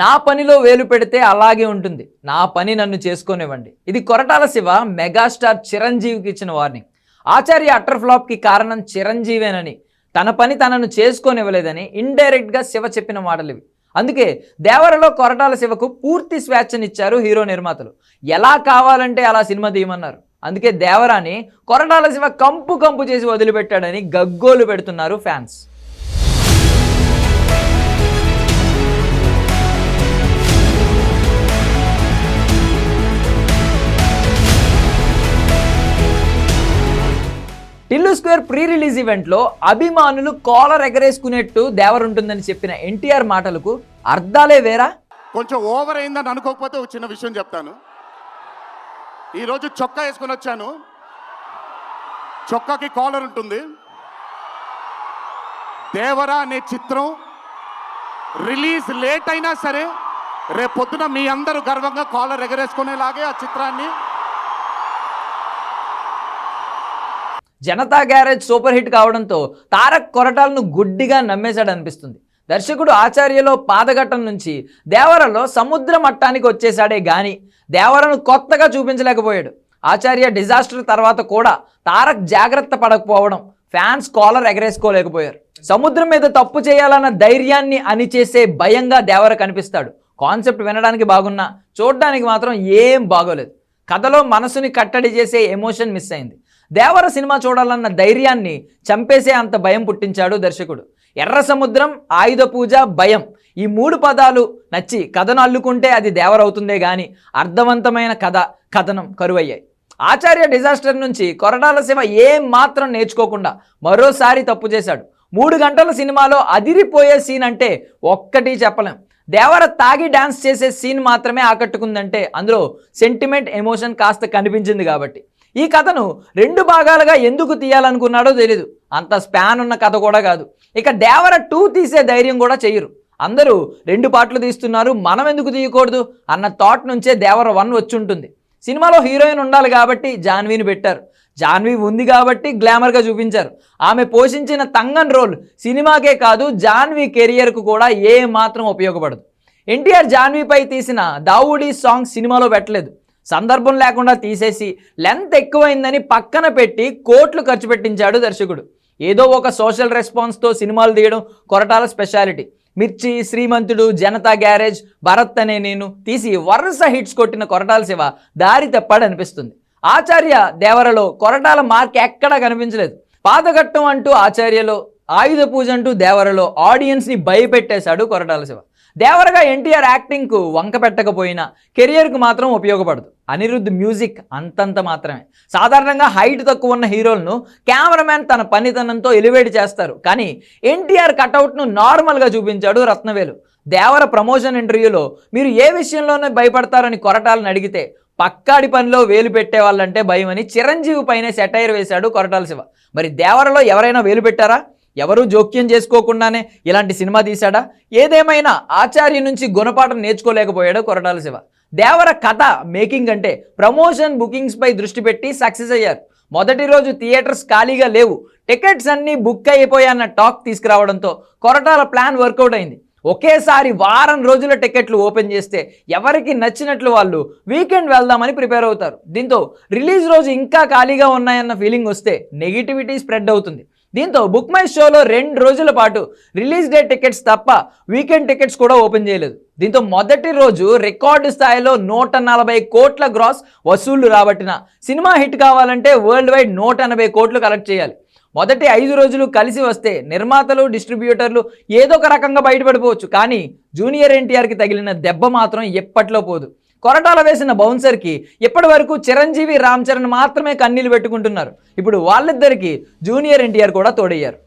నా పనిలో వేలు పెడితే అలాగే ఉంటుంది. నా పని నన్ను చేసుకోనివ్వండి. ఇది కొరటాల శివ మెగాస్టార్ చిరంజీవికి ఇచ్చిన వార్నింగ్. ఆచార్య అటర్ ఫ్లాప్కి కారణం చిరంజీవేనని. తన పని తనను చేసుకోనివ్వలేదని ఇండైరెక్ట్గా శివ చెప్పిన మాటలు ఇవి అందుకే దేవరలో కొరటాల శివకు పూర్తి స్వేచ్ఛనిచ్చారు హీరో నిర్మాతలు. ఎలా కావాలంటే అలా సినిమా తీయమన్నారు. అందుకే దేవరాని కొరటాల శివ కంపు కంపు చేసి వదిలిపెట్టాడని గగ్గోలు పెడుతున్నారు fans. Tillu square pre release ఈవెంట్లో అభిమానులు కాలర్ ఎగరేసుకునేట్టు దేవరుంటుందని చెప్పిన ఎన్టీఆర్ మాటలకు అర్థాలే వేరా? కొంచెం ఓవర్ అయిందని అనుకోకపోతే ఒక చిన్న విషయం చెప్తాను. ఈరోజు చొక్కా వేసుకొని వచ్చాను. చొక్కాకి కాలర్ ఉంటుంది. దేవరా అనే చిత్రం రిలీజ్ లేట్ అయినా సరే రేపు పొద్దున మీ అందరూ గర్వంగా కాలర్ ఎగరేసుకునేలాగే ఆ చిత్రాన్ని జనతా గ్యారేజ్ సూపర్ హిట్ కావడంతో తారక్ కొరటాలను గుడ్డిగా నమ్మేశాడు అనిపిస్తుంది. దర్శకుడు ఆచార్యలో పాదఘట్టం నుంచి దేవరలో సముద్ర మట్టానికి వచ్చేశాడే గాని దేవరను కొత్తగా చూపించలేకపోయాడు. ఆచార్య డిజాస్టర్ తర్వాత కూడా తారక్ జాగ్రత్త పడకపోవడం ఫ్యాన్స్ కాలర్ ఎగరేసుకోలేకపోయారు. సముద్రం మీద తప్పు చేయాలన్న ధైర్యాన్ని అణిచేసే భయంగా దేవర కనిపిస్తాడు. కాన్సెప్ట్ వినడానికి బాగున్నా చూడడానికి మాత్రం ఏం బాగోలేదు. కథలో మనసుని కట్టడి చేసే ఎమోషన్ మిస్ అయింది. దేవర సినిమా చూడాలన్న ధైర్యాన్ని చంపేసే అంత భయం పుట్టించాడు దర్శకుడు. ఎర్ర సముద్రం ఆయుధ పూజ భయం. ఈ మూడు పదాలు నచ్చి కథను అల్లుకుంటే అది దేవరవుతుందే గాని అర్థవంతమైన కథ కథనం కరువయ్యాయి. ఆచార్య డిజాస్టర్ నుంచి కొరడాల శివ ఏం మాత్రం నేర్చుకోకుండా మరోసారి తప్పు చేశాడు. మూడు గంటల సినిమాలో అదిరిపోయే సీన్ అంటే ఒక్కటి చెప్పలేం. దేవర తాగి డ్యాన్స్ చేసే సీన్ మాత్రమే ఆకట్టుకుందంటే అందులో సెంటిమెంట్ ఎమోషన్ కాస్త కనిపించింది కాబట్టి. ఈ కథను రెండు భాగాలుగా ఎందుకు తీయాలనుకున్నాడో తెలీదు. అంత స్పాన్ ఉన్న కథ కూడా కాదు. ఇక దేవర టూ తీసే ధైర్యం కూడా చెయ్యరు అందరూ రెండు పాటలు తీస్తున్నారు మనం ఎందుకు తీయకూడదు అన్న థాట్ నుంచే దేవర వన్ వచ్చుంటుంది. సినిమాలో హీరోయిన్ ఉండాలి కాబట్టి జాన్వీని పెట్టారు. జాన్వీ ఉంది కాబట్టి గ్లామర్గా చూపించారు. ఆమె పోషించిన తంగన్ రోల్ సినిమాకే కాదు జాన్వీ కెరియర్కు కూడా ఏ మాత్రం ఉపయోగపడదు. ఎన్టీఆర్ జాన్వీపై తీసిన దావుడీ సాంగ్ సినిమాలో పెట్టలేదు. సందర్భం లేకుండా తీసేసి లెంత్ ఎక్కువైందని పక్కన పెట్టి కోట్లు ఖర్చు పెట్టించాడు దర్శకుడు. ఏదో ఒక సోషల్ రెస్పాన్స్తో సినిమాలు తీయడం కొరటాల స్పెషాలిటీ. మిర్చి శ్రీమంతుడు జనతా గ్యారేజ్ భరత్ అనే నేను తీసి వరుస హిట్స్ కొట్టిన కొరటాల శివ దారి తప్పాడనిపిస్తుంది. ఆచార్య దేవరలో కొరటాల మార్క్ ఎక్కడా కనిపించలేదు. పాదఘట్టం అంటూ ఆచార్యలో ఆయుధ పూజ అంటూ దేవరలో ఆడియన్స్ని భయపెట్టేశాడు కొరటాల శివ. దేవరగా ఎన్టీఆర్ యాక్టింగ్కు వంక పెట్టకపోయినా కెరియర్కు మాత్రం ఉపయోగపడదు. అనిరుద్ధ్ మ్యూజిక్ అంతంత మాత్రమే. సాధారణంగా హైట్ తక్కువ ఉన్న హీరోలను కెమెరామ్యాన్ తన పనితనంతో ఎలివేట్ చేస్తారు. కానీ ఎన్టీఆర్ కటౌట్ను నార్మల్గా చూపించాడు రత్నవేలు. దేవర ప్రమోషన్ ఇంటర్వ్యూలో మీరు ఏ విషయంలోనే భయపడతారని కొరటాలను అడిగితే పక్కాడి పనిలో వేలు పెట్టే వాళ్ళంటే భయం అని చిరంజీవి పైనే సెటైర్ వేశాడు కొరటాల శివ. మరి దేవరలో ఎవరైనా వేలు పెట్టారా? ఎవరూ జోక్యం చేసుకోకుండానే ఇలాంటి సినిమా తీశాడా? ఏదేమైనా ఆచార్య నుంచి గుణపాఠం నేర్చుకోలేకపోయాడు కొరటాల శివ. దేవర కథ మేకింగ్ అంటే ప్రమోషన్ బుకింగ్స్పై దృష్టి పెట్టి సక్సెస్ అయ్యారు. మొదటి రోజు థియేటర్స్ ఖాళీగా లేవు. టికెట్స్ అన్నీ బుక్ అయిపోయాయన్న టాక్ తీసుకురావడంతో కొరటాల ప్లాన్ వర్కౌట్ అయింది. ఒకేసారి వారం రోజుల టికెట్లు ఓపెన్ చేస్తే ఎవరికి నచ్చినట్లు వాళ్ళు వీకెండ్ వెళ్దామని ప్రిపేర్ అవుతారు. దీంతో రిలీజ్ రోజు ఇంకా ఖాళీగా ఉన్నాయన్న ఫీలింగ్ వస్తే నెగిటివిటీ స్ప్రెడ్ అవుతుంది. దీంతో బుక్ మై షోలో రెండు రోజుల పాటు రిలీజ్ డే టికెట్స్ తప్ప వీకెండ్ టికెట్స్ కూడా ఓపెన్ చేయలేదు. దీంతో మొదటి రోజు రికార్డు స్థాయిలో నూట నలభై కోట్ల గ్రాస్ వసూళ్ళు రాబట్టిన సినిమా హిట్ కావాలంటే వరల్డ్ వైడ్ నూట ఎనభై కోట్లు కలెక్ట్ చేయాలి. మొదటి ఐదు రోజులు కలిసి వస్తే నిర్మాతలు డిస్ట్రిబ్యూటర్లు ఏదో ఒక రకంగా బయటపడిపోవచ్చు. కానీ జూనియర్ ఎన్టీఆర్కి తగిలిన దెబ్బ మాత్రం ఎప్పట్లో పోదు. కొరటాల వేసిన బౌన్సర్కి ఇప్పటి వరకు చిరంజీవి రామ్ చరణ్ మాత్రమే కన్నీళ్ళు పెట్టుకుంటున్నారు. ఇప్పుడు వాళ్ళిద్దరికీ జూనియర్ ఎన్టీఆర్ కూడా తోడయ్యారు.